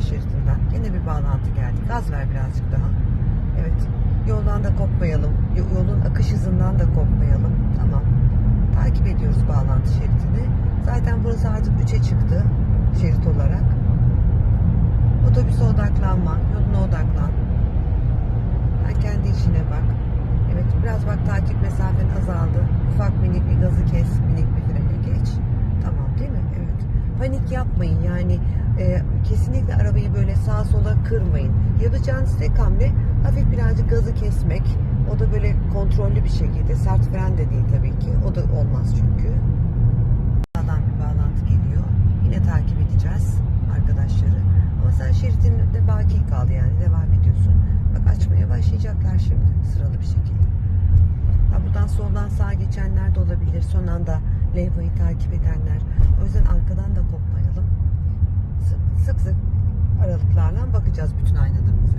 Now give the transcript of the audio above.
şeridinden yine bir bağlantı geldi. Gaz ver birazcık daha. Evet. Yoldan da kopmayalım. Yo- Yolun akış hızından da kopmayalım. Tamam. Takip ediyoruz bağlantı şeridini. Zaten burası artık 3'e çıktı şerit olarak. Otobüse odaklanma. Yoluna odaklan. Sen kendi işine bak. Evet biraz bak takip mesafen azaldı. Ufak minik bir gazı kes, minik bir frene geç. Tamam değil mi? Evet. Panik yapmayın yani e, sağa sola kırmayın. Yapacağınız tek hamle hafif birazcık gazı kesmek. O da böyle kontrollü bir şekilde. Sert fren de değil tabii ki. O da olmaz çünkü. Sağdan bir bağlantı geliyor. Yine takip edeceğiz arkadaşları. Ama sen şeridinde baki kal yani devam ediyorsun. Bak açmaya başlayacaklar şimdi sıralı bir şekilde. Ha, buradan soldan sağa geçenler de olabilir. Son anda levhayı takip edenler. O yüzden arkadan da kopmayalım. Sık, sık aralıklarla bakacağız bütün aynalarımıza.